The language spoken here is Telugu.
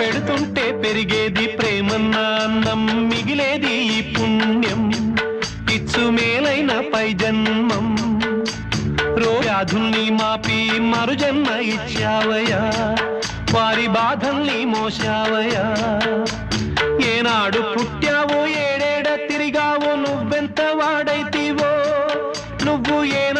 పెడుతుంటే పెరిగేది ప్రేమన్న అన్నం మిగిలేది ఈ పుణ్యం. ఇచ్చు మేలైన పై జన్మం. రోగాధుల్ని మాపి మరుజన్మ ఇచ్చావయా వారి బాధల్ని మోసావయా ఏనాడు పుట్టావో ఏడేడ తిరిగావో నువ్వెంత వాడైతివో. నువ్వు ఏనా